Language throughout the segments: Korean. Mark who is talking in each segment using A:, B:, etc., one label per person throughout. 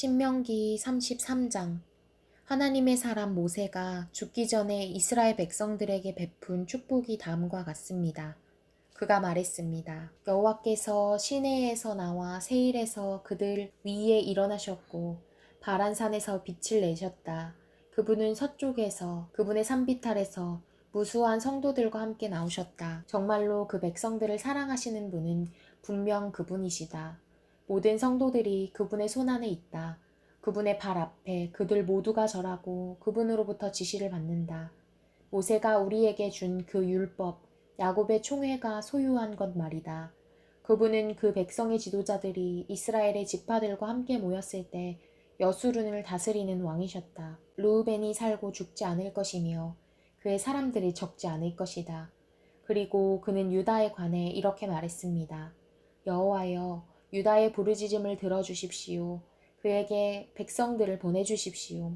A: 신명기 33장 하나님의 사람 모세가 죽기 전에 이스라엘 백성들에게 베푼 축복이 다음과 같습니다. 그가 말했습니다. 여호와께서 시내에서 나와 세일에서 그들 위에 일어나셨고 바란산에서 빛을 내셨다. 그분은 서쪽에서 그분의 산비탈에서 무수한 성도들과 함께 나오셨다. 정말로 그 백성들을 사랑하시는 분은 분명 그분이시다. 모든 성도들이 그분의 손안에 있다. 그분의 발 앞에 그들 모두가 절하고 그분으로부터 지시를 받는다. 모세가 우리에게 준 그 율법, 야곱의 총회가 소유한 것 말이다. 그분은 그 백성의 지도자들이 이스라엘의 지파들과 함께 모였을 때 여수룬을 다스리는 왕이셨다. 루우벤이 살고 죽지 않을 것이며 그의 사람들이 적지 않을 것이다. 그리고 그는 유다에 관해 이렇게 말했습니다. 여호와여 유다의 부르짖음을 들어주십시오. 그에게 백성들을 보내주십시오.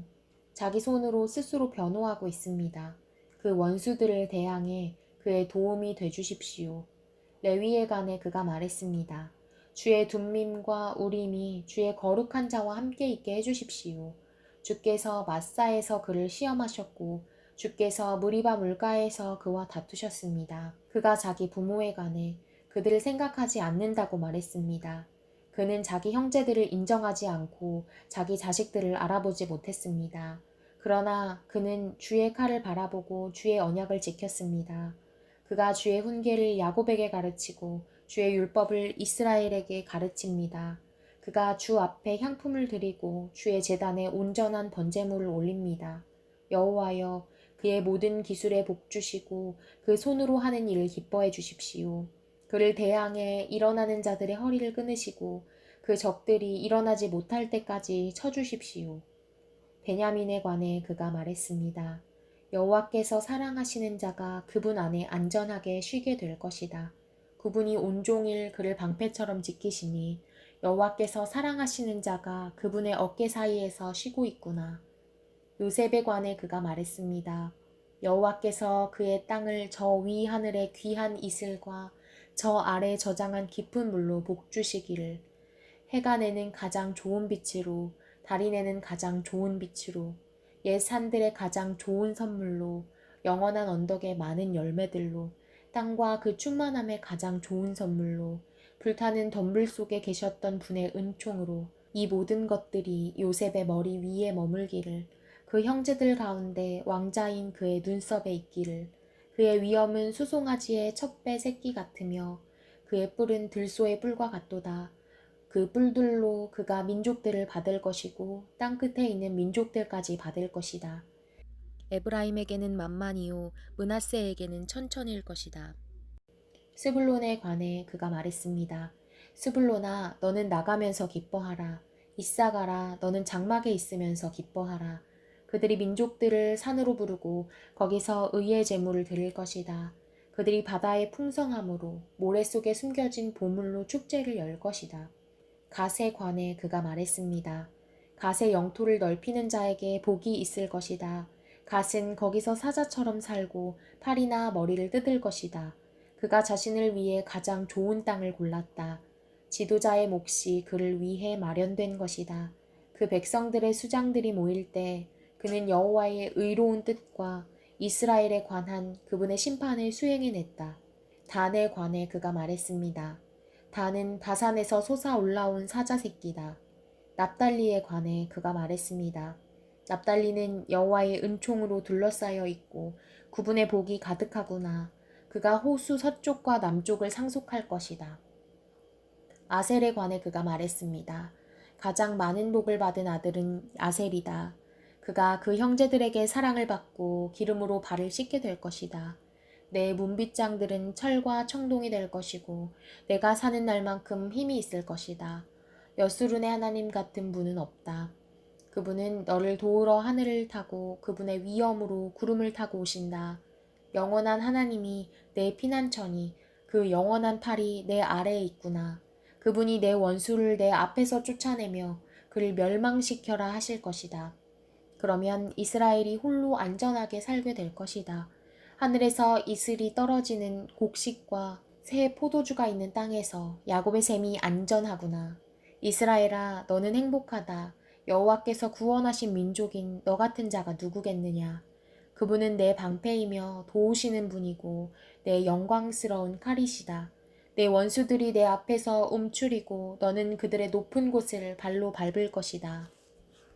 A: 자기 손으로 스스로 변호하고 있습니다. 그 원수들을 대항해 그의 도움이 되주십시오. 레위에 관해 그가 말했습니다. 주의 둠밈과 우림이 주의 거룩한 자와 함께 있게 해주십시오. 주께서 마사에서 그를 시험하셨고 주께서 무리바 물가에서 그와 다투셨습니다. 그가 자기 부모에 관해 그들을 생각하지 않는다고 말했습니다. 그는 자기 형제들을 인정하지 않고 자기 자식들을 알아보지 못했습니다. 그러나 그는 주의 칼을 바라보고 주의 언약을 지켰습니다. 그가 주의 훈계를 야곱에게 가르치고 주의 율법을 이스라엘에게 가르칩니다. 그가 주 앞에 향품을 드리고 주의 재단에 온전한 번제물을 올립니다. 여호와여 그의 모든 기술에 복 주시고 그 손으로 하는 일을 기뻐해 주십시오. 그를 대항해 일어나는 자들의 허리를 끊으시고 그 적들이 일어나지 못할 때까지 쳐주십시오. 베냐민에 관해 그가 말했습니다. 여호와께서 사랑하시는 자가 그분 안에 안전하게 쉬게 될 것이다. 그분이 온종일 그를 방패처럼 지키시니 여호와께서 사랑하시는 자가 그분의 어깨 사이에서 쉬고 있구나. 요셉에 관해 그가 말했습니다. 여호와께서 그의 땅을 저 위 하늘의 귀한 이슬과 저 아래 저장한 깊은 물로 복 주시기를. 해가 내는 가장 좋은 빛으로 달이 내는 가장 좋은 빛으로 옛 산들의 가장 좋은 선물로 영원한 언덕의 많은 열매들로 땅과 그 충만함의 가장 좋은 선물로 불타는 덤불 속에 계셨던 분의 은총으로 이 모든 것들이 요셉의 머리 위에 머물기를 그 형제들 가운데 왕자인 그의 눈썹에 있기를 그의 위엄은 수송아지의 첫배 새끼 같으며 그의 뿔은 들소의 뿔과 같도다. 그 뿔들로 그가 민족들을 받을 것이고 땅 끝에 있는 민족들까지 받을 것이다. 에브라임에게는 만만이요 문하세에게는 천천일 것이다. 스불론에 관해 그가 말했습니다. 스불론아 너는 나가면서 기뻐하라. 이사가라 너는 장막에 있으면서 기뻐하라. 그들이 민족들을 산으로 부르고 거기서 의의 제물을 드릴 것이다. 그들이 바다의 풍성함으로 모래 속에 숨겨진 보물로 축제를 열 것이다. 갓에 관해 그가 말했습니다. 갓의 영토를 넓히는 자에게 복이 있을 것이다. 갓은 거기서 사자처럼 살고 팔이나 머리를 뜯을 것이다. 그가 자신을 위해 가장 좋은 땅을 골랐다. 지도자의 몫이 그를 위해 마련된 것이다. 그 백성들의 수장들이 모일 때 그는 여호와의 의로운 뜻과 이스라엘에 관한 그분의 심판을 수행해 냈다. 단에 관해 그가 말했습니다. 단은 바산에서 솟아 올라온 사자 새끼다. 납달리에 관해 그가 말했습니다. 납달리는 여호와의 은총으로 둘러싸여 있고 구분의 복이 가득하구나. 그가 호수 서쪽과 남쪽을 상속할 것이다. 아셀에 관해 그가 말했습니다. 가장 많은 복을 받은 아들은 아셀이다. 그가 그 형제들에게 사랑을 받고 기름으로 발을 씻게 될 것이다. 내 문빗장들은 철과 청동이 될 것이고 내가 사는 날만큼 힘이 있을 것이다. 여수룬의 하나님 같은 분은 없다. 그분은 너를 도우러 하늘을 타고 그분의 위엄으로 구름을 타고 오신다. 영원한 하나님이 내 피난처니 그 영원한 팔이 내 아래에 있구나. 그분이 내 원수를 내 앞에서 쫓아내며 그를 멸망시켜라 하실 것이다. 그러면 이스라엘이 홀로 안전하게 살게 될 것이다. 하늘에서 이슬이 떨어지는 곡식과 새 포도주가 있는 땅에서 야곱의 샘이 안전하구나. 이스라엘아, 너는 행복하다. 여호와께서 구원하신 민족인 너 같은 자가 누구겠느냐? 그분은 내 방패이며 도우시는 분이고 내 영광스러운 칼이시다. 내 원수들이 내 앞에서 움츠리고 너는 그들의 높은 곳을 발로 밟을 것이다.